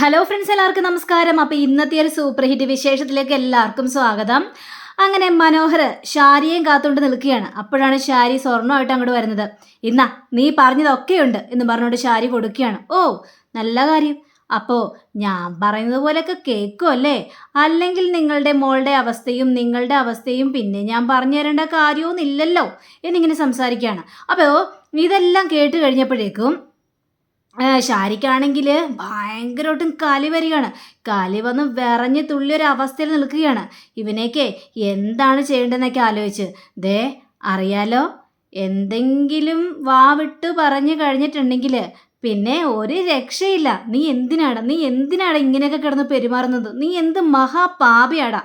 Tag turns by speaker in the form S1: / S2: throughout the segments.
S1: Hello friends എല്ലാവർക്കും നമസ്കാരം. അപ്പോൾ ഇന്നത്തെ ഒരു സൂപ്പർ ഹിറ്റ് വിശേഷത്തിലേക്ക് എല്ലാവർക്കും സ്വാഗതം. അങ്ങനെ മനോഹർ ഷാരിയേയും കാത്തുകൊണ്ട് നിൽക്കുകയാണ്. അപ്പോഴാണ് ഷാരി സ്വർണമായിട്ട് അങ്ങോട്ട് വരുന്നത്. ഇന്നാ നീ പറഞ്ഞതൊക്കെയുണ്ട് എന്ന് പറഞ്ഞുകൊണ്ട് ഷാരി കൊടുക്കുകയാണ്. ഓ നല്ല കാര്യം. അപ്പോൾ ഞാൻ പറയുന്നത് പോലെയൊക്കെ കേൾക്കും അല്ലേ? അല്ലെങ്കിൽ നിങ്ങളുടെ മോളുടെ അവസ്ഥയും നിങ്ങളുടെ അവസ്ഥയും പിന്നെ ഞാൻ പറഞ്ഞു തരേണ്ട കാര്യമൊന്നുമില്ലല്ലോ എന്നിങ്ങനെ സംസാരിക്കുകയാണ്. അപ്പോൾ ഇതെല്ലാം കേട്ട് കഴിഞ്ഞപ്പോഴേക്കും ഷാരിക്കാണെങ്കിൽ ഭയങ്കരമായിട്ടും കലി വരികയാണ്. കലി വന്ന് വിറഞ്ഞ് തുള്ളിയൊരവസ്ഥയിൽ നിൽക്കുകയാണ്. ഇവനെയൊക്കെ എന്താണ് ചെയ്യേണ്ടതെന്നൊക്കെ ആലോചിച്ച്. ദേ അറിയാലോ? എന്തെങ്കിലും വാവിട്ട് പറഞ്ഞു കഴിഞ്ഞിട്ടുണ്ടെങ്കിൽ പിന്നെ ഒരു രക്ഷയില്ല. നീ എന്തിനാടാ? നീ എന്തിനാടാ ഇങ്ങനെയൊക്കെ കിടന്ന് പെരുമാറുന്നത്? നീ എന്ത് മഹാപാപിയാടാ?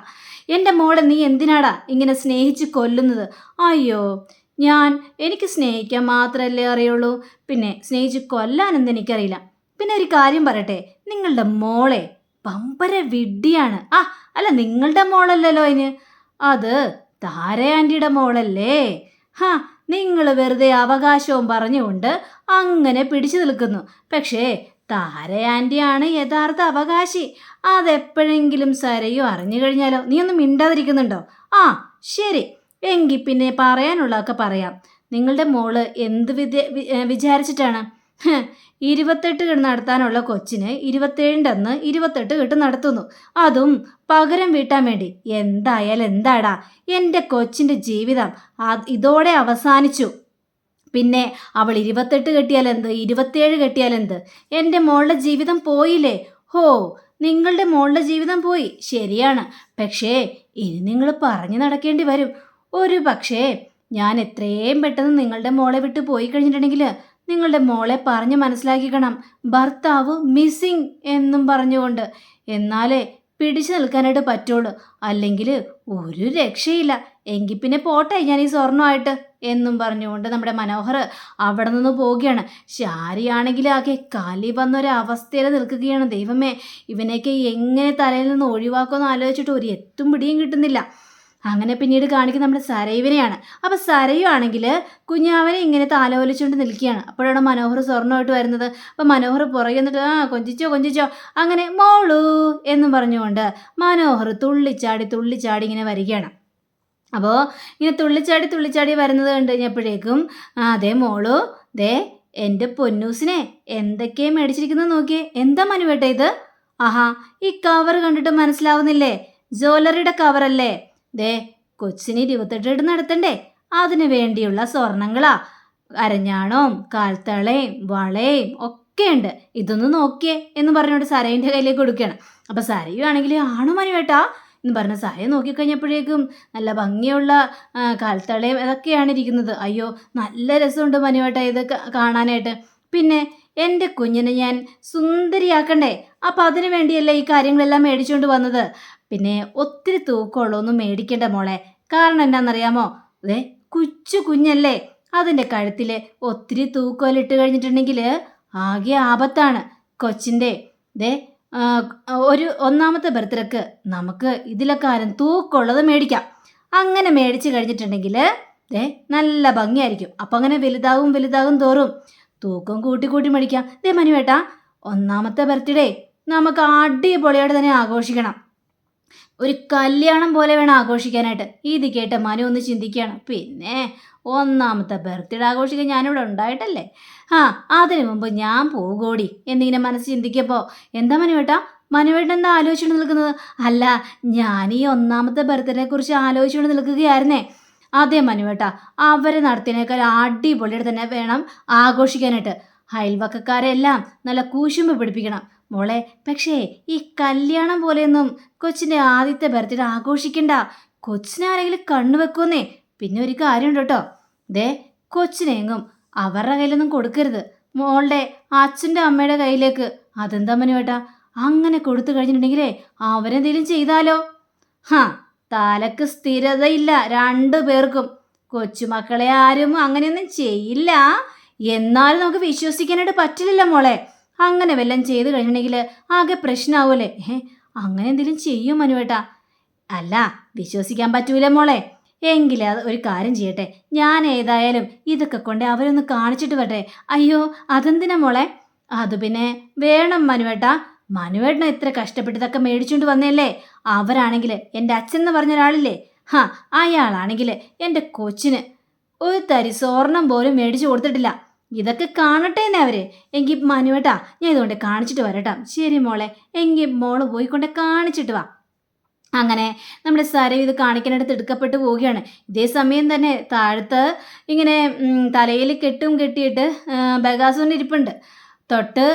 S1: എന്റെ മോളെ നീ എന്തിനാടാ ഇങ്ങനെ സ്നേഹിച്ച് കൊല്ലുന്നത്? അയ്യോ ഞാൻ എനിക്ക് സ്നേഹിക്കാൻ മാത്രമല്ലേ അറിയുള്ളൂ. പിന്നെ സ്നേഹിച്ച് കൊല്ലാനെന്ന് എനിക്കറിയില്ല. പിന്നെ ഒരു കാര്യം പറയട്ടെ. നിങ്ങളുടെ മോളെ പമ്പര വിഡ്ഡിയാണ് ആ അല്ല നിങ്ങളുടെ മോളല്ലല്ലോ അതിന് അത് താര ആന്റിയുടെ മോളല്ലേ. ഹാ നിങ്ങൾ വെറുതെ അവകാശവും പറഞ്ഞുകൊണ്ട് അങ്ങനെ പിടിച്ചു നിൽക്കുന്നു. പക്ഷേ താര ആന്റിയാണ് യഥാർത്ഥ അവകാശി. അതെപ്പോഴെങ്കിലും സരയോ അറിഞ്ഞു കഴിഞ്ഞാലോ? നീ ഒന്നും മിണ്ടാതിരിക്കുന്നുണ്ടോ? ആ ശരി. എങ്കിൽ പിന്നെ പറയാനുള്ളതൊക്കെ പറയാം. നിങ്ങളുടെ മോൾ എന്ത് വിദ്യ വിചാരിച്ചിട്ടാണ്? ഇരുപത്തെട്ട് കെട്ട് നടത്താനുള്ള കൊച്ചിന് ഇരുപത്തേഴിന്റെ അന്ന് ഇരുപത്തെട്ട് കെട്ട് നടത്തുന്നു. അതും പകരം വീട്ടാൻ വേണ്ടി. എന്തായാലും എന്താടാ? എന്റെ കൊച്ചിന്റെ ജീവിതം ഇതോടെ അവസാനിച്ചു. പിന്നെ അവൾ ഇരുപത്തെട്ട് കെട്ടിയാൽ എന്ത്? ഇരുപത്തേഴ് കെട്ടിയാൽ എന്ത്? എന്റെ മോളുടെ ജീവിതം പോയില്ലേ? ഹോ നിങ്ങളുടെ മോളുടെ ജീവിതം പോയി. ശരിയാണ്. പക്ഷേ ഇനി നിങ്ങൾ പറഞ്ഞു നടക്കേണ്ടി വരും. ഒരു പക്ഷേ ഞാൻ എത്രയും പെട്ടെന്ന് നിങ്ങളുടെ മോളെ വിട്ട് പോയി കഴിഞ്ഞിട്ടുണ്ടെങ്കിൽ നിങ്ങളുടെ മോളെ പറഞ്ഞ് മനസ്സിലാക്കിക്കണം. ഭർത്താവ് മിസ്സിങ് എന്നും പറഞ്ഞുകൊണ്ട്. എന്നാലേ പിടിച്ചു നിൽക്കാനായിട്ട് പറ്റുള്ളൂ. അല്ലെങ്കിൽ ഒരു രക്ഷയില്ല. എങ്കിൽ പിന്നെ പോട്ടെ ഞാൻ ഈ സ്വർണമായിട്ട് എന്നും പറഞ്ഞുകൊണ്ട് നമ്മുടെ മനോഹർ അവിടെ നിന്ന് പോവുകയാണ്. ശാരിയാണെങ്കിൽ ആകെ കലി വന്നൊരവസ്ഥയിൽ നിൽക്കുകയാണ്. ദൈവമേ ഇവനെയൊക്കെ എങ്ങനെ തലയിൽ നിന്ന് ഒഴിവാക്കുമെന്ന് ആലോചിച്ചിട്ട് ഒരു എത്തും പിടിയും കിട്ടുന്നില്ല. അങ്ങനെ പിന്നീട് കാണിക്കുന്ന നമ്മുടെ സരയുവിനെയാണ്. അപ്പോൾ സരയു ആണെങ്കിൽ കുഞ്ഞാവനെ ഇങ്ങനെ താലോലിച്ചുകൊണ്ട് നിൽക്കുകയാണ്. അപ്പോഴാണ് മനോഹർ സ്വർണമായിട്ട് വരുന്നത്. അപ്പോൾ മനോഹർ പുറകെ എന്നിട്ട് ആ കൊഞ്ചിച്ചോ കൊഞ്ചിച്ചോ. അങ്ങനെ മോളു എന്നും പറഞ്ഞുകൊണ്ട് മനോഹർ തുള്ളിച്ചാടി തുള്ളിച്ചാടി ഇങ്ങനെ വരികയാണ്. അപ്പോൾ ഇങ്ങനെ തുള്ളിച്ചാടി തുള്ളിച്ചാടി വരുന്നത് കണ്ടു കഴിഞ്ഞപ്പോഴേക്കും അതെ മോളു ദേ എന്റെ പൊന്നൂസിനെ എന്തൊക്കെയാ മേടിച്ചിരിക്കുന്നത് നോക്കിയേ. എന്താ മനുവേട്ട ഇത്? ആഹാ ഈ കവർ കണ്ടിട്ട് മനസ്സിലാവുന്നില്ലേ? ജ്വല്ലറിയുടെ കവറല്ലേ? ദേ കൊച്ചിന് ഇരുപത്തെട്ട് നടത്തണ്ടേ? അതിനു വേണ്ടിയുള്ള സ്വർണങ്ങളാ. അരഞ്ഞാണവും കാൽത്തളയും വളയും ഒക്കെ ഉണ്ട്. ഇതൊന്ന് നോക്കിയേ എന്ന് പറഞ്ഞുകൊണ്ട് സരയിന്റെ കയ്യിലേക്ക് കൊടുക്കുകയാണ്. അപ്പം സരയുവാണെങ്കിൽ ആണോ മനുവേട്ടാ എന്ന് പറഞ്ഞ സരയ നോക്കിക്കഴിഞ്ഞപ്പോഴേക്കും നല്ല ഭംഗിയുള്ള കാൽത്തളയും അതൊക്കെയാണ് ഇരിക്കുന്നത്. അയ്യോ നല്ല രസമുണ്ട് മനുവേട്ട ഇത് കാണാനായിട്ട്. പിന്നെ എന്റെ കുഞ്ഞിനെ ഞാൻ സുന്ദരിയാക്കണ്ടേ? അപ്പം അതിനു വേണ്ടിയല്ലേ ഈ കാര്യങ്ങളെല്ലാം മേടിച്ചുകൊണ്ട് വന്നത്? പിന്നെ ഒത്തിരി തൂക്കമുള്ളതൊന്നും മേടിക്കണ്ട മോളെ. കാരണം എന്നാണെന്നറിയാമോ അതെ കുച്ചു കുഞ്ഞല്ലേ? അതിന്റെ കഴുത്തിൽ ഒത്തിരി തൂക്കോലിട്ട് കഴിഞ്ഞിട്ടുണ്ടെങ്കിൽ ആകെ ആപത്താണ്. കൊച്ചിന്റെ ദേ ഒരു ഒന്നാമത്തെ ബർത്ത്ഡേക്ക് നമുക്ക് ഇതിലൊക്കെ ആരും തൂക്കമുള്ളത് മേടിക്കാം. അങ്ങനെ മേടിച്ച് കഴിഞ്ഞിട്ടുണ്ടെങ്കിൽ ദേ നല്ല ഭംഗിയായിരിക്കും. അപ്പം അങ്ങനെ വലുതാകും വലുതാകും തോറും തൂക്കം കൂട്ടി കൂട്ടി മേടിക്കാം. ദേ മനുവേട്ടാ ഒന്നാമത്തെ ബർത്ത്ഡേ. നമുക്ക് അടിപൊളിയായിട്ട് തന്നെ ആഘോഷിക്കണം. ഒരു കല്യാണം പോലെ വേണം ആഘോഷിക്കാനായിട്ട്. ഇത് കേട്ട മനു ഒന്ന് ചിന്തിക്കുകയാണ്. പിന്നെ ഒന്നാമത്തെ ബർത്ത്ഡേ ആഘോഷിക്കാൻ ഞാനിവിടെ ഉണ്ടായിട്ടല്ലേ? ആ അതിനു മുമ്പ് ഞാൻ പോകൂടി എന്നിങ്ങനെ മനസ്സ് ചിന്തിക്കപ്പോൾ എന്താ മനുവേട്ടാ മനുവേട്ടൻ എന്താ ആലോചിച്ചുകൊണ്ട് നിൽക്കുന്നത്? അല്ല ഞാൻ ഈ ഒന്നാമത്തെ ബർത്ത്ഡേയെ കുറിച്ച് ആലോചിച്ചുകൊണ്ട് നിൽക്കുകയായിരുന്നേ. അതെ മനുവേട്ടാ അവരെ നടത്തിയതിനേക്കാൾ അടിപൊളിയുടെ തന്നെ വേണം ആഘോഷിക്കാനായിട്ട്. അയൽവക്കക്കാരെല്ലാം നല്ല കൂശുമ്പ് പിടിപ്പിക്കണം. മോളെ പക്ഷേ ഈ കല്യാണം പോലെയൊന്നും കൊച്ചിന്റെ ആദ്യത്തെ ബർത്ത്ഡേ ആഘോഷിക്കണ്ട. കൊച്ചിനാരെങ്കിലും കണ്ണു വെക്കുമെന്നേ പിന്നെ ഒരു കാര്യമുണ്ട് കേട്ടോ. ദേ കൊച്ചിനെങ്ങും അവരുടെ കയ്യിലൊന്നും കൊടുക്കരുത്. മോളുടെ അച്ഛന്റെ അമ്മയുടെ കയ്യിലേക്ക് അതെന്താ മനുവേട്ടാ അങ്ങനെ കൊടുത്തു കഴിഞ്ഞിട്ടുണ്ടെങ്കിലേ അവരെന്തെങ്കിലും ചെയ്താലോ? ഹാ തലക്ക് സ്ഥിരതയില്ല രണ്ടു പേർക്കും. കൊച്ചുമക്കളെ ആരും അങ്ങനെയൊന്നും ചെയ്യില്ല. എന്നാലും നമുക്ക് വിശ്വസിക്കാനായിട്ട് പറ്റില്ലല്ലോ മോളെ. അങ്ങനെ വല്ലതും ചെയ്ത് കഴിഞ്ഞിട്ടുണ്ടെങ്കിൽ ആകെ പ്രശ്നമാവൂലേ ഏ അങ്ങനെ എന്തെങ്കിലും ചെയ്യും മനുവേട്ടാ. അല്ല വിശ്വസിക്കാൻ പറ്റൂല മോളെ. എങ്കിലേ അത് ഒരു കാര്യം ചെയ്യട്ടെ. ഞാൻ ഏതായാലും ഇതൊക്കെ കൊണ്ട് അവരൊന്ന് കാണിച്ചിട്ട് വരട്ടെ. അയ്യോ അതെന്തിനാ മോളെ? അത് പിന്നെ വേണം മനുവേട്ടാ. മനുവേട്ടനെ ഇത്ര കഷ്ടപ്പെട്ടതൊക്കെ മേടിച്ചുകൊണ്ട് വന്നല്ലേ അവരാണെങ്കിൽ എന്റെ അച്ഛൻ എന്ന് പറഞ്ഞ ഒരാളില്ലേ ഹാ അയാളാണെങ്കിൽ എന്റെ കൊച്ചിന് ഒരു തരി സ്വർണം പോലും മേടിച്ചു കൊടുത്തിട്ടില്ല. ഇതൊക്കെ കാണട്ടെ തന്നെ അവർ. എങ്കിൽ മനുവേട്ടാ ഞാൻ ഇതുകൊണ്ട് കാണിച്ചിട്ട് വരട്ടാ. ശരി മോളെ എങ്കിൽ മോൾ പോയിക്കൊണ്ട് കാണിച്ചിട്ട് വാ. അങ്ങനെ നമ്മുടെ സരവ് ഇത് കാണിക്കാനായിട്ട് തിടുക്കപ്പെട്ട് പോവുകയാണ്. ഇതേ സമയം തന്നെ താഴത്ത് ഇങ്ങനെ തലയിൽ കെട്ടും കെട്ടിയിട്ട് ബഗാസുവിന്റെ ഇരിപ്പുണ്ട്. തൊട്ട്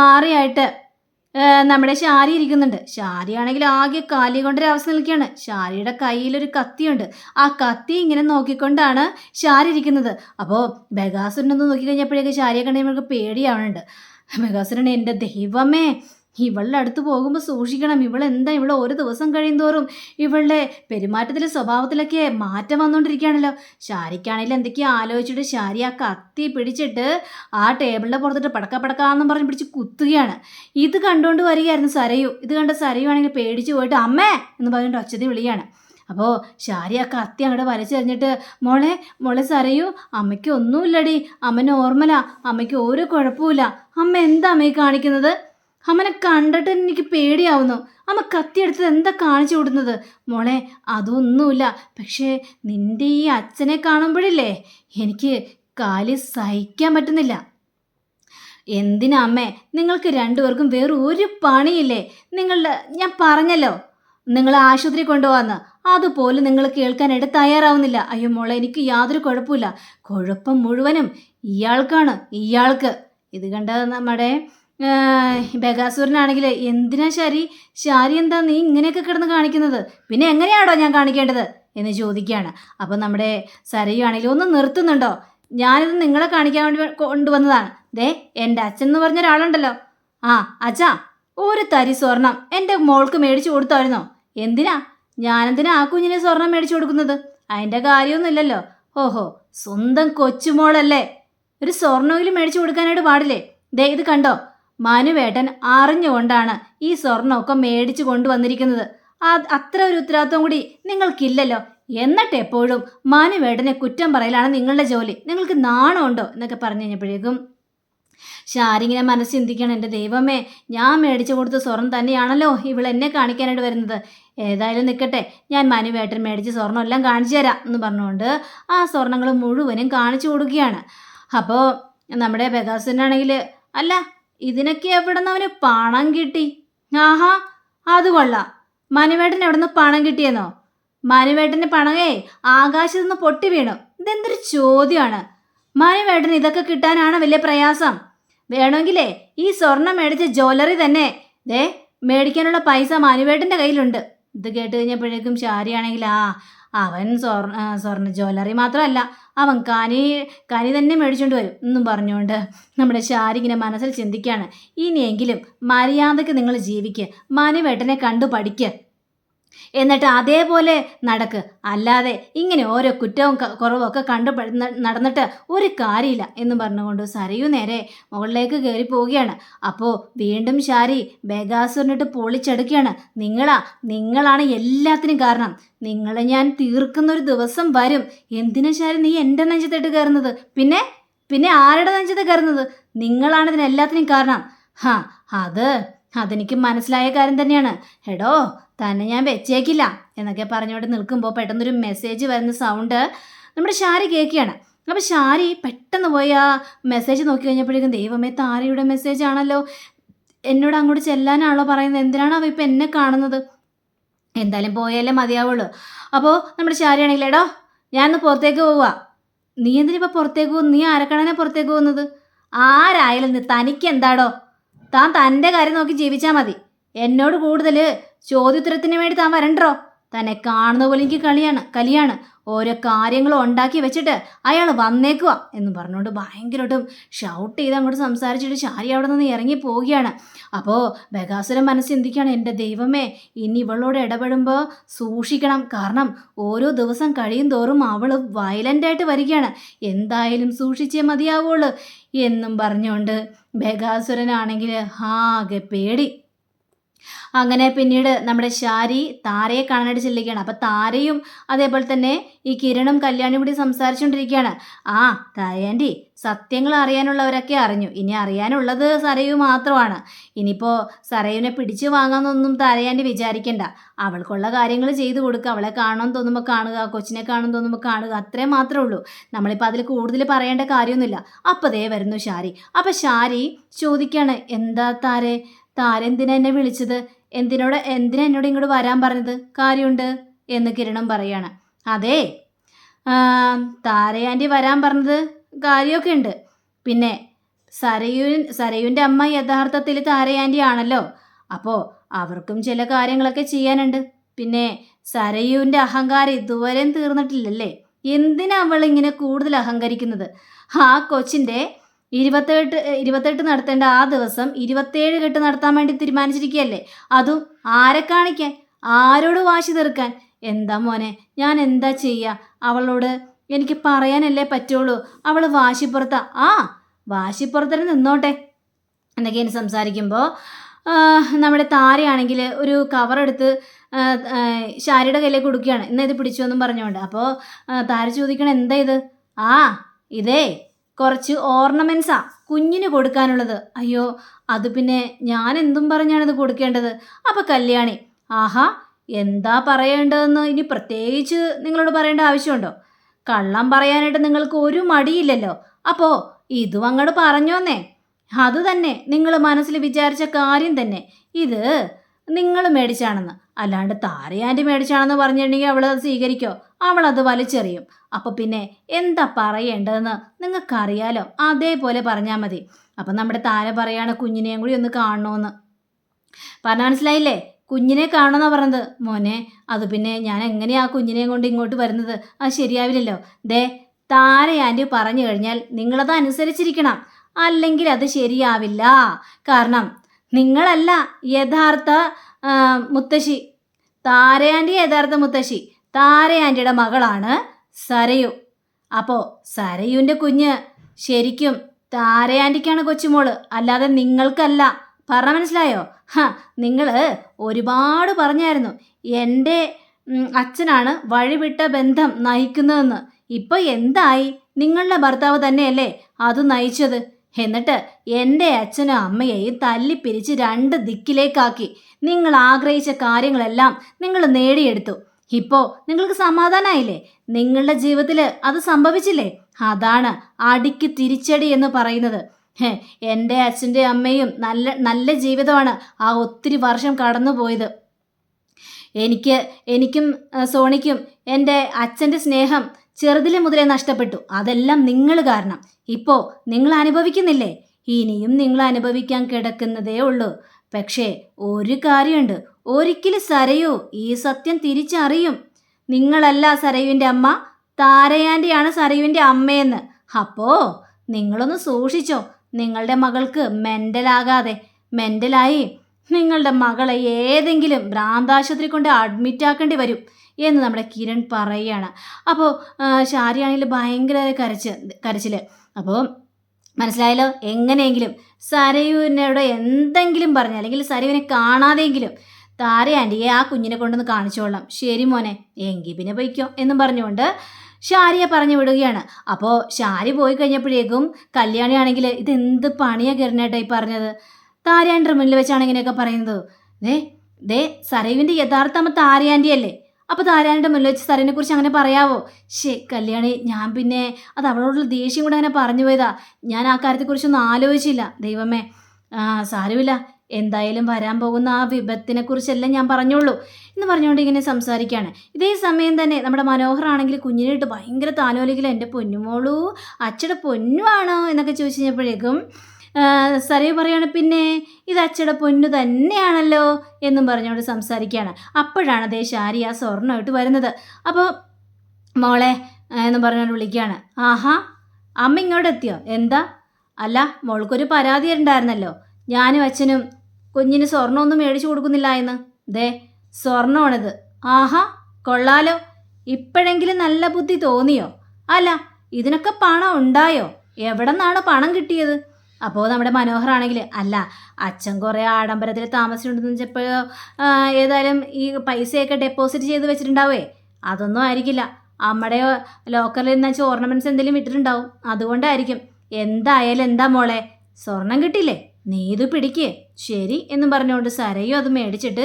S1: മാറിയായിട്ട് നമ്മുടെ ശാരി ഇരിക്കുന്നുണ്ട്. ശാരിയാണെങ്കിൽ ആകെ കാലി കൊണ്ടൊരു അവസ്ഥ നിൽക്കുകയാണ്. ശാരിയുടെ കയ്യിലൊരു കത്തിയുണ്ട്. ആ കത്തി ഇങ്ങനെ നോക്കിക്കൊണ്ടാണ് ശാരി ഇരിക്കുന്നത്. അപ്പോൾ ബഗാസുരനൊന്ന് നോക്കിക്കഴിഞ്ഞപ്പോഴേക്ക് ശാരിയെ കണ്ടെങ്കിൽ നമുക്ക് പേടിയാവുന്നുണ്ട് ബഗാസുരൻ എന്റെ ദൈവമേ ഇവളുടെ അടുത്ത് പോകുമ്പോൾ സൂക്ഷിക്കണം. ഇവൾ എന്താ ഇവൾ ഒരു ദിവസം കഴിയുന്തോറും ഇവളുടെ പെരുമാറ്റത്തിലെ സ്വഭാവത്തിലൊക്കെ മാറ്റം വന്നുകൊണ്ടിരിക്കുകയാണല്ലോ ശാരിക്കാണെങ്കിൽ എന്തൊക്കെയോ ആലോചിച്ചിട്ട് ശാരി ആ കത്തി പിടിച്ചിട്ട് ആ ടേബിളിന്റെ പുറത്തിട്ട് പടക്ക പടക്കാന്നും പറഞ്ഞ് പിടിച്ച് കുത്തുകയാണ്. ഇത് കണ്ടുകൊണ്ട് വരികയായിരുന്നു സരയു. ഇത് കണ്ട സരയു ആണെങ്കിൽ പേടിച്ച് പോയിട്ട് അമ്മേ എന്ന് പറഞ്ഞിട്ട് ഒച്ചതി വിളിയാണ്. അപ്പോൾ ശാരി ആ കത്തി അങ്ങോട്ട് വലിച്ചെറിഞ്ഞിട്ട് മോളെ മോളെ സരയു അമ്മയ്ക്ക് ഒന്നുമില്ലടി. അമ്മ നോർമലാ. അമ്മയ്ക്ക് ഒരു കുഴപ്പമില്ല അമ്മ എന്താ അമ്മയെ കാണിക്കുന്നത്? അമ്മനെ കണ്ടിട്ട് എനിക്ക് പേടിയാവുന്നു. അമ്മ കത്തിയെടുത്തത് എന്താ കാണിച്ചു കൊടുക്കുന്നത്? മോളെ അതൊന്നുമില്ല. പക്ഷേ നിന്റെ ഈ അച്ഛനെ കാണുമ്പോഴില്ലേ എനിക്ക് കാലി സഹിക്കാൻ പറ്റുന്നില്ല. എന്തിനാ അമ്മേ നിങ്ങൾക്ക് രണ്ടുപേർക്കും വേറെ ഒരു പണിയില്ലേ? നിങ്ങളുടെ ഞാൻ പറഞ്ഞല്ലോ. നിങ്ങൾ ആശുപത്രി കൊണ്ടുപോകാന്ന് അതുപോലും നിങ്ങൾ കേൾക്കാനായിട്ട് തയ്യാറാവുന്നില്ല. അയ്യോ മോളെ എനിക്ക് യാതൊരു കുഴപ്പമില്ല കുഴപ്പം മുഴുവനും ഇയാൾക്കാണ് ഇയാൾക്ക്. ഇത് കണ്ട നമ്മുടെ ബഗാസുരനാണെങ്കിൽ എന്തിനാ ശരി? ശാരി എന്താ നീ ഇങ്ങനെയൊക്കെ കിടന്ന് കാണിക്കുന്നത്? പിന്നെ എങ്ങനെയാണോ ഞാൻ കാണിക്കേണ്ടത്? എന്ന് ചോദിക്കുകയാണ്. അപ്പം നമ്മുടെ സരയുവാണെങ്കിൽ ഒന്ന് നിർത്തുന്നുണ്ടോ? ഞാനിത് നിങ്ങളെ കാണിക്കാൻ വേണ്ടി കൊണ്ടുവന്നതാണ്. ദേ എന്റെ അച്ഛൻ എന്ന് പറഞ്ഞ ഒരാളുണ്ടല്ലോ. ആ അച്ഛാ ഒരു തരി സ്വർണം എന്റെ മോൾക്ക് മേടിച്ചു കൊടുത്തായിരുന്നോ? എന്തിനാ? ഞാനെന്തിനാ ആ കുഞ്ഞിനെ സ്വർണം മേടിച്ചു കൊടുക്കുന്നത്? അതിന്റെ കാര്യമൊന്നുമില്ലല്ലോ. ഓഹോ സ്വന്തം കൊച്ചുമോളല്ലേ? ഒരു സ്വർണമെങ്കിലും മേടിച്ചു കൊടുക്കാനായിട്ട് പാടില്ലേ? ദേ ഇത് കണ്ടോ? മനുവേട്ടൻ അറിഞ്ഞുകൊണ്ടാണ് ഈ സ്വർണമൊക്കെ മേടിച്ചു കൊണ്ടുവന്നിരിക്കുന്നത്. അത്ര ഒരു ഉത്തരവാദിത്വം കൂടി നിങ്ങൾക്കില്ലല്ലോ. എന്നിട്ട് എപ്പോഴും മനുവേട്ടനെ കുറ്റം പറയലാണ് നിങ്ങളുടെ ജോലി. നിങ്ങൾക്ക് നാണമുണ്ടോ എന്നൊക്കെ പറഞ്ഞു കഴിഞ്ഞപ്പോഴേക്കും ശാരിങ്ങനെ മനസ്സ് ചിന്തിക്കണം എന്റെ ദൈവമേ. ഞാൻ മേടിച്ചു കൊടുത്ത സ്വർണം തന്നെയാണല്ലോ ഇവൾ എന്നെ കാണിക്കാനായിട്ട് വരുന്നത്. ഏതായാലും നിൽക്കട്ടെ ഞാൻ മനുവേട്ടൻ മേടിച്ച സ്വർണം എല്ലാം കാണിച്ചു തരാം എന്ന് പറഞ്ഞുകൊണ്ട് ആ സ്വർണങ്ങൾ മുഴുവനും കാണിച്ചു കൊടുക്കുകയാണ്. അപ്പോൾ നമ്മുടെ ബഗാസിനാണെങ്കിൽ അല്ല ഇതിനൊക്കെ എവിടെ നിന്ന് അവന് പണം കിട്ടി? ആഹാ അത് കൊള്ളാം. മനുവേട്ടൻ എവിടെ നിന്ന് പണം കിട്ടിയെന്നോ? മനുവേട്ടന് പണമേ ആകാശത്ത് നിന്ന് പൊട്ടി വീണു. ഇതെന്തൊരു ചോദ്യമാണ്. മനുവേട്ടന് ഇതൊക്കെ കിട്ടാനാണ് വലിയ പ്രയാസം. വേണമെങ്കിലേ ഈ സ്വർണം മേടിച്ച ജ്വല്ലറി തന്നെ ദേ മേടിക്കാനുള്ള പൈസ മനുവേട്ടന്റെ കയ്യിലുണ്ട്. ഇത് കേട്ട് കഴിഞ്ഞപ്പോഴേക്കും ശാരിയാണെങ്കിൽ ആ അവൻ സ്വർണ സ്വർണ ജ്വല്ലറി മാത്രമല്ല അവൻ കനി കനി തന്നെ മേടിച്ചുകൊണ്ട് വരും എന്നും പറഞ്ഞുകൊണ്ട് നമ്മുടെ ശാരി ഇങ്ങനെ മനസ്സിൽ ചിന്തിക്കുകയാണ് ഇനിയെങ്കിലും മര്യാദയ്ക്ക് നിങ്ങൾ ജീവിക്കുക മനുവേട്ടനെ കണ്ടു പഠിക്കുക എന്നിട്ട് അതേപോലെ നടക്ക്. അല്ലാതെ ഇങ്ങനെ ഓരോ കുറ്റവും കുറവൊക്കെ കുറവും കണ്ടു നടന്നിട്ട് ഒരു കാര്യമില്ല എന്ന് പറഞ്ഞുകൊണ്ട് സരയു നേരെ മുകളിലേക്ക് കയറി പോവുകയാണ്. അപ്പോൾ വീണ്ടും ശാരി ബേഗാസുറിനിട്ട് പൊളിച്ചെടുക്കുകയാണ്. നിങ്ങളാ നിങ്ങളാണ് എല്ലാത്തിനും കാരണം. നിങ്ങളെ ഞാൻ തീർക്കുന്ന ഒരു ദിവസം വരും. എന്തിനാ ശാരി നീ എന്റെ നെഞ്ചത്തിട്ട് കയറുന്നത്? പിന്നെ പിന്നെ ആരുടെ നെഞ്ചത്ത് കയറുന്നത്? നിങ്ങളാണ് ഇതിനെല്ലാത്തിനും കാരണം. ഹാ അത് അതെനിക്ക് മനസ്സിലായ കാര്യം തന്നെയാണ്. എടോ തന്നെ ഞാൻ വെച്ചേക്കില്ല എന്നൊക്കെ പറഞ്ഞുകൊണ്ട് നിൽക്കുമ്പോൾ പെട്ടെന്നൊരു മെസ്സേജ് വരുന്ന സൗണ്ട് നമ്മുടെ ഷാരി കേൾക്കുകയാണ്. അപ്പോൾ ഷാരി പെട്ടെന്ന് പോയി ആ മെസ്സേജ് നോക്കി കഴിഞ്ഞപ്പോഴേക്കും ദൈവമേ താരയുടെ മെസ്സേജ് ആണല്ലോ. എന്നോട് അങ്ങോട്ട് ചെല്ലാനാണല്ലോ പറയുന്നത്. എന്തിനാണ് അവ ഇപ്പം എന്നെ കാണുന്നത്? എന്തായാലും പോയാലേ മതിയാവുള്ളൂ. അപ്പോൾ നമ്മുടെ ഷാരി ആണെങ്കിൽ എടോ ഞാനൊന്ന് പുറത്തേക്ക് പോവുക നീ എന്തിനിപ്പോൾ പുറത്തേക്ക് പോകുന്നു നീ ആരക്കണനെ പുറത്തേക്ക് പോകുന്നത്? ആരായാലും തനിക്ക് എന്താടോ? താൻ തന്റെ കാര്യം നോക്കി ജീവിച്ചാൽ മതി. എന്നോട് കൂടുതൽ ചോദ്യോത്തരത്തിന് വേണ്ടി താൻ വരണ്ടോ? തന്നെ കാണുന്ന പോലെ എനിക്ക് കളിയാണ് കലിയാണ്. ഓരോ കാര്യങ്ങളും ഉണ്ടാക്കി വെച്ചിട്ട് അയാൾ വന്നേക്കുക എന്ന് പറഞ്ഞുകൊണ്ട് ഭയങ്കരമായിട്ടും ഷൗട്ട് ചെയ്ത് അങ്ങോട്ട് സംസാരിച്ചിട്ട് ശാരി അവിടെ നിന്ന് ഇറങ്ങി പോവുകയാണ്. അപ്പോൾ ബഗാസുരം മനസ്സ് ചിന്തിക്കുകയാണ് എന്റെ ദൈവമേ ഇനി ഇവളോട് ഇടപെടുമ്പോൾ സൂക്ഷിക്കണം. കാരണം ഓരോ ദിവസം കഴിയും തോറും അവൾ വയലന്റായിട്ട് വരികയാണ്. എന്തായാലും സൂക്ഷിച്ചേ മതിയാവുള്ളൂ എന്നും പറഞ്ഞുകൊണ്ട് ബഗാസുരനാണെങ്കിൽ ആകെ പേടി. അങ്ങനെ പിന്നീട് നമ്മുടെ ശാരി താരയെ കാണാനായിട്ട് ചെല്ലുകയാണ്. അപ്പം താരയും അതേപോലെ തന്നെ ഈ കിരണും കല്യാണിയും കൂടി സംസാരിച്ചുകൊണ്ടിരിക്കുകയാണ്. ആ താരയാന്റി സത്യങ്ങൾ അറിയാനുള്ളവരൊക്കെ അറിഞ്ഞു. ഇനി അറിയാനുള്ളത് സരയു മാത്രമാണ്. ഇനിയിപ്പോൾ സരയുവിനെ പിടിച്ചു വാങ്ങാമെന്നൊന്നും താരയാന്റി വിചാരിക്കണ്ട. അവൾക്കുള്ള കാര്യങ്ങൾ ചെയ്തു കൊടുക്കുക അവളെ കാണാൻ തോന്നുമ്പോൾ കാണുക കൊച്ചിനെ കാണാൻ തോന്നുമ്പോൾ കാണുക അത്രേ മാത്രമേ ഉള്ളൂ. നമ്മളിപ്പോൾ അതിൽ കൂടുതൽ പറയേണ്ട കാര്യമൊന്നുമില്ല. അപ്പോൾ ദേ വരുന്നു ഷാരി അപ്പോൾ ഷാരി ചോദിക്കുകയാണ് എന്താ താരെ? താരെന്തിനാ എന്നെ വിളിച്ചത്? എന്തിനോട് എന്തിനാ എന്നോട് ഇങ്ങോട്ട് വരാൻ പറഞ്ഞത്? കാര്യമുണ്ട് എന്ന് കിരണം പറയാണ്. അതെ. താരയാന്റെ വരാൻ പറഞ്ഞത് കാര്യമൊക്കെ ഉണ്ട്. പിന്നെ സരയു സരയുവിന്റെ അമ്മ യഥാർത്ഥത്തിൽ താരയാന്റെ ആണല്ലോ. അപ്പോൾ അവർക്കും ചില കാര്യങ്ങളൊക്കെ ചെയ്യാനുണ്ട്. പിന്നെ സരയുവിന്റെ അഹങ്കാരം ഇതുവരെയും തീർന്നിട്ടില്ലല്ലേ? എന്തിനാ അവൾ ഇങ്ങനെ കൂടുതൽ അഹങ്കരിക്കുന്നത്? ആ കൊച്ചിന്റെ ഇരുപത്തെട്ട് ഇരുപത്തെട്ട് നടത്തേണ്ട ആ ദിവസം ഇരുപത്തേഴ് കെട്ട് നടത്താൻ വേണ്ടി തീരുമാനിച്ചിരിക്കുകയല്ലേ? അതും ആരെ കാണിക്കാൻ? ആരോട് വാശി തീർക്കാൻ? എന്താ മോനെ ഞാൻ എന്താ ചെയ്യുക അവളോട് എനിക്ക് പറയാനല്ലേ പറ്റുള്ളൂ. അവൾ വാശിപ്പുറത്താ. ആ വാശിപ്പുറത്തിന് നിന്നോട്ടെ. എന്നൊക്കെയാണ് സംസാരിക്കുമ്പോൾ നമ്മുടെ താരയാണെങ്കിൽ ഒരു കവറെടുത്ത് ശാരിയുടെ കയ്യിലേക്ക് കൊടുക്കുകയാണ്. ഇന്ന് ഇത് പിടിച്ചു എന്നും പറഞ്ഞുകൊണ്ട്. അപ്പോൾ താര ചോദിക്കണം എന്താ ഇത്? ആ ഇതേ. കുറച്ച് ഓർണമെൻസാ കുഞ്ഞിന് കൊടുക്കാനുള്ളത്. അയ്യോ അത് പിന്നെ ഞാൻ എന്തും പറഞ്ഞാണിത് കൊടുക്കേണ്ടത്? അപ്പൊ കല്യാണി ആഹാ എന്താ പറയേണ്ടതെന്ന് ഇനി പ്രത്യേകിച്ച് നിങ്ങളോട് പറയേണ്ട ആവശ്യമുണ്ടോ? കള്ളം പറയാനായിട്ട് നിങ്ങൾക്ക് ഒരു മടിയില്ലല്ലോ. അപ്പോൾ ഇതും അങ്ങോട്ട് പറഞ്ഞോന്നേ അത് തന്നെ നിങ്ങൾ മനസ്സിൽ വിചാരിച്ച കാര്യം തന്നെ. ഇത് നിങ്ങൾ മേടിച്ചാണെന്ന്. അല്ലാണ്ട് താരയാന്റെ മേടിച്ചാണെന്ന് പറഞ്ഞിട്ടുണ്ടെങ്കിൽ അവൾ അത് സ്വീകരിക്കോ? അവൾ അത് വലിച്ചെറിയും. അപ്പോൾ പിന്നെ എന്താ പറയേണ്ടതെന്ന് നിങ്ങൾക്കറിയാലോ. അതേപോലെ പറഞ്ഞാൽ മതി. അപ്പം നമ്മുടെ താര പറയാണ് കുഞ്ഞിനെയും കൂടി ഒന്ന് കാണണമെന്ന് പറഞ്ഞ മനസ്സിലായില്ലേ? കുഞ്ഞിനെ കാണുന്ന പറഞ്ഞത്. മോനെ അത് പിന്നെ ഞാൻ എങ്ങനെയാ കുഞ്ഞിനെയും കൊണ്ട് ഇങ്ങോട്ട് വരുന്നത്? അത് ശരിയാവില്ലല്ലോ. ദേ താര ആന്റി പറഞ്ഞു കഴിഞ്ഞാൽ നിങ്ങളത് അനുസരിച്ചിരിക്കണം. അല്ലെങ്കിൽ അത് ശരിയാവില്ല. കാരണം നിങ്ങളല്ല യഥാർത്ഥ മുത്തശ്ശി. താരയാന്റെ യഥാർത്ഥ മുത്തശ്ശി. താരയാന്റിയുടെ മകളാണ് സരയു. അപ്പോൾ സരയുവിന്റെ കുഞ്ഞ് ശരിക്കും താരയാണ്ടിക്കാണ് കൊച്ചുമോൾ. അല്ലാതെ നിങ്ങൾക്കല്ല. പറഞ്ഞ മനസ്സിലായോ? ഹ നിങ്ങൾ ഒരുപാട് പറഞ്ഞായിരുന്നു. എന്റെ അച്ഛനാണ് വഴിവിട്ട ബന്ധം നയിക്കുന്നതെന്ന്. ഇപ്പോൾ എന്തായി? നിങ്ങളുടെ ഭർത്താവ് തന്നെയല്ലേ അത് നയിച്ചത്? എന്നിട്ട് എന്റെ അച്ഛനും അമ്മയെയും തല്ലിപ്പിരിച്ച് രണ്ട് ദിക്കിലേക്കാക്കി. നിങ്ങൾ ആഗ്രഹിച്ച കാര്യങ്ങളെല്ലാം നിങ്ങൾ നേടിയെടുത്തു. ഇപ്പോൾ നിങ്ങൾക്ക് സമാധാനമായില്ലേ നിങ്ങളുടെ ജീവിതത്തിൽ അത് സംഭവിച്ചില്ലേ? അതാണ് അടിക്ക് തിരിച്ചടി എന്ന് പറയുന്നത്. എന്റെ അച്ഛന്റെ അമ്മയും നല്ല നല്ല ജീവിതമാണ് ആ ഒത്തിരി വർഷം കടന്നു പോയത് എനിക്ക് എനിക്കും സോണിക്കും എന്റെ അച്ഛന്റെ സ്നേഹം ചെറുതിലെ മുതലേ നഷ്ടപ്പെട്ടു. അതെല്ലാം നിങ്ങൾ കാരണം. ഇപ്പോൾ നിങ്ങൾ അനുഭവിക്കുന്നില്ലേ? ഇനിയും നിങ്ങൾ അനുഭവിക്കാൻ കിടക്കുന്നതേ ഉള്ളൂ. പക്ഷേ ഒരു കാര്യമുണ്ട്. ഒരിക്കലും സരയു ഈ സത്യം തിരിച്ചറിയും. നിങ്ങളല്ല സരയുവിന്റെ അമ്മ. താരയാന്റെയാണ് സരയുവിന്റെ അമ്മയെന്ന്. അപ്പോ നിങ്ങളൊന്ന് സൂക്ഷിച്ചോ. നിങ്ങളുടെ മകൾക്ക് മെന്റലാകാതെ മെന്റലായി നിങ്ങളുടെ മകളെ ഏതെങ്കിലും ഭ്രാന്താശുപത്രി കൊണ്ട് അഡ്മിറ്റ് ആക്കേണ്ടി വരും എന്ന് നമ്മുടെ കിരൺ പറയുകയാണ്. അപ്പോൾ ശാരിയാണെങ്കിൽ ഭയങ്കര കരച്ച് കരച്ചിൽ അപ്പോൾ മനസ്സിലായല്ലോ? എങ്ങനെയെങ്കിലും സരയുവിനോട് എന്തെങ്കിലും പറഞ്ഞ് അല്ലെങ്കിൽ സരയുവിനെ കാണാതെങ്കിലും താര ആന്റിയെ ആ കുഞ്ഞിനെ കൊണ്ടൊന്ന് കാണിച്ചോളാം. ശരി മോനെ എങ്കിൽ പിന്നെ പൊയ്ക്കോ എന്നും പറഞ്ഞുകൊണ്ട് ഷാരിയെ പറഞ്ഞു വിടുകയാണ്. അപ്പോൾ ഷാരി പോയി കഴിഞ്ഞപ്പോഴേക്കും കല്യാണിയാണെങ്കിൽ ഇതെന്ത് പണിയാ കിരണേട്ടായി പറഞ്ഞത്? താരയാന്റെ മുന്നിൽ വെച്ചാണ് ഇങ്ങനെയൊക്കെ പറയുന്നത്. ദേ ദേ സരയുവിന്റെ യഥാർത്ഥ അമ്മ താരയാന്റെ അല്ലേ അപ്പോൾ താരാനിട്ട് മുന്നിൽ വെച്ച് സരനെ കുറിച്ച് അങ്ങനെ പറയാവോ? ശേ കല്യാണി ഞാൻ പിന്നെ അത് അവളോടുള്ള ദേഷ്യം കൂടെ അങ്ങനെ പറഞ്ഞു പോയതാ. ഞാൻ ആ കാര്യത്തെക്കുറിച്ചൊന്നും ആലോചിച്ചില്ല. ദൈവമേ ആ സാരമില്ല. എന്തായാലും വരാൻ പോകുന്ന ആ വിപത്തിനെ കുറിച്ചെല്ലാം ഞാൻ പറഞ്ഞോളൂ എന്ന് പറഞ്ഞുകൊണ്ട് ഇങ്ങനെ സംസാരിക്കുകയാണ് ഇതേ സമയം തന്നെ നമ്മുടെ മനോഹറാണെങ്കിൽ കുഞ്ഞിനിട്ട് ഭയങ്കര താലോലിക്കില്ല എന്റെ പൊന്നുമോളൂ അച്ചയുടെ പൊന്നുവാണോ? എന്നൊക്കെ ചോദിച്ചു കഴിഞ്ഞപ്പോഴേക്കും സരയു പറയാണ് പിന്നെ ഇത് അച്ചയുടെ പൊന്നു തന്നെയാണല്ലോ എന്നും പറഞ്ഞുകൊണ്ട് സംസാരിക്കുകയാണ്. അപ്പോഴാണ് അതേ ശാരി ആ സ്വർണമായിട്ട് വരുന്നത്. അപ്പോൾ മോളെ എന്ന് പറഞ്ഞുകൊണ്ട് വിളിക്കുകയാണ്. ആഹാ അമ്മ ഇങ്ങോട്ട് എത്തിയോ? എന്താ? അല്ല മോൾക്കൊരു പരാതി ഉണ്ടായിരുന്നല്ലോ. ഞാനും അച്ഛനും കുഞ്ഞിന് സ്വർണമൊന്നും മേടിച്ചു കൊടുക്കുന്നില്ല എന്ന്. ദേ സ്വർണമാണിത്. ആഹാ കൊള്ളാലോ. ഇപ്പോഴെങ്കിലും നല്ല ബുദ്ധി തോന്നിയോ? അല്ല ഇതിനൊക്കെ പണം ഉണ്ടായോ? എവിടെ നിന്നാണ് പണം കിട്ടിയത്? അപ്പോൾ നമ്മുടെ മനോഹറാണെങ്കിൽ അല്ല അച്ഛൻ കുറേ ആഡംബരത്തിൽ താമസിച്ചിട്ടുണ്ടെന്ന് വെച്ചപ്പോൾ ഏതായാലും ഈ പൈസയൊക്കെ ഡെപ്പോസിറ്റ് ചെയ്ത് വെച്ചിട്ടുണ്ടാവേ? അതൊന്നും ആയിരിക്കില്ല. അമ്മയുടെ ലോക്കറിൽ നിന്ന് വെച്ചാൽ ഓർണമെന്റ്സ് എന്തെങ്കിലും ഇട്ടിട്ടുണ്ടാവും. അതുകൊണ്ടായിരിക്കും. എന്തായാലും എന്താ മോളെ? സ്വർണം കിട്ടിയില്ലേ? നീ ഇത് പിടിക്കേ. ശരി എന്ന് പറഞ്ഞുകൊണ്ട് സരയും അത് മേടിച്ചിട്ട്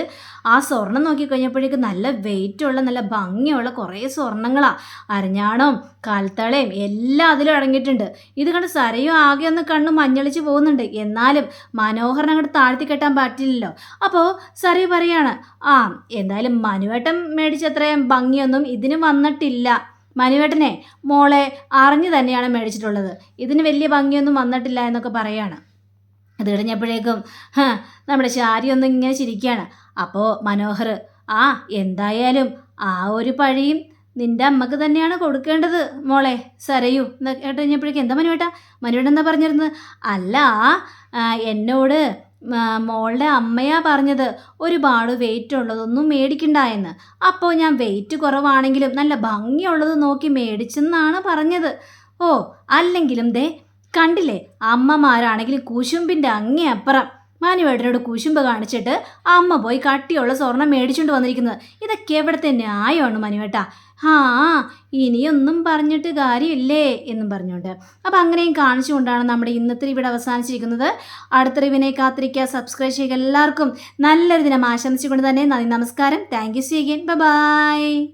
S1: ആ സ്വർണം നോക്കിക്കഴിഞ്ഞപ്പോഴേക്ക് നല്ല വെയിറ്റുള്ള നല്ല ഭംഗിയുള്ള കുറേ സ്വർണങ്ങളാ അരഞ്ഞാണവും കാൽത്തളയും എല്ലാം അതിലും അടങ്ങിയിട്ടുണ്ട്. ഇത് കണ്ട് സരയും ആകെ ഒന്ന് കണ്ണ് മഞ്ഞളിച്ച് പോകുന്നുണ്ട്. എന്നാലും മനോഹരൻ അങ്ങോട്ട് താഴ്ത്തി കെട്ടാൻ പറ്റില്ലല്ലോ. അപ്പോൾ സരയു പറയാണ് ആ എന്തായാലും മനുവേട്ടൻ മേടിച്ചത്രയും ഭംഗിയൊന്നും ഇതിന് വന്നിട്ടില്ല. മനുവേട്ടനെ മോളെ അറിഞ്ഞു തന്നെയാണ് മേടിച്ചിട്ടുള്ളത്. ഇതിന് വലിയ ഭംഗിയൊന്നും വന്നിട്ടില്ല എന്നൊക്കെ പറയാണ്. അത് കഴിഞ്ഞപ്പോഴേക്കും നമ്മുടെ ശാരി ഒന്നും ഇങ്ങനെ ചിരിക്കുകയാണ് അപ്പോൾ മനോഹർ ആ എന്തായാലും ആ ഒരു പഴിയും നിന്റെ അമ്മയ്ക്ക് തന്നെയാണ് കൊടുക്കേണ്ടത് മോളെ. സരയു. കേട്ട് കഴിഞ്ഞപ്പോഴേക്കും എന്താ മനുവേട്ട മനുവേട്ട എന്താ പറഞ്ഞിരുന്നത്? അല്ല എന്നോട് മോളുടെ അമ്മയാ പറഞ്ഞത്. ഒരുപാട് വെയിറ്റ് ഉള്ളതൊന്നും മേടിക്കണ്ട എന്ന്. അപ്പോൾ ഞാൻ വെയിറ്റ് കുറവാണെങ്കിലും നല്ല ഭംഗിയുള്ളത് നോക്കി മേടിച്ചെന്നാണ് പറഞ്ഞത്. ഓ അല്ലെങ്കിലും ദേ കണ്ടില്ലേ? അമ്മമാരാണെങ്കിൽ കുശുമ്പിന്റെ അങ്ങേ അപ്പുറം മാനുവേട്ടനോട് കുശുമ്പ് കാണിച്ചിട്ട് അമ്മ പോയി കട്ടിയുള്ള സ്വർണം മേടിച്ചുകൊണ്ട് വന്നിരിക്കുന്നത്. ഇതൊക്കെ എവിടത്തെ ന്യായമാണ് മനുവേട്ട? ആ ഇനിയൊന്നും പറഞ്ഞിട്ട് കാര്യമില്ലേ എന്നും പറഞ്ഞുകൊണ്ട് അപ്പം അങ്ങനെയും കാണിച്ചുകൊണ്ടാണ് നമ്മുടെ ഇന്നത്തെ ഇവിടെ അവസാനിച്ചിരിക്കുന്നത്. അടുത്ത റിവിനെ കാത്തിരിക്കുക. സബ്സ്ക്രൈബ് ചെയ്യുക എല്ലാവർക്കും. നല്ലൊരു ദിനം ആശംസിച്ചുകൊണ്ട് തന്നെ നന്ദി നമസ്കാരം. Thank you C by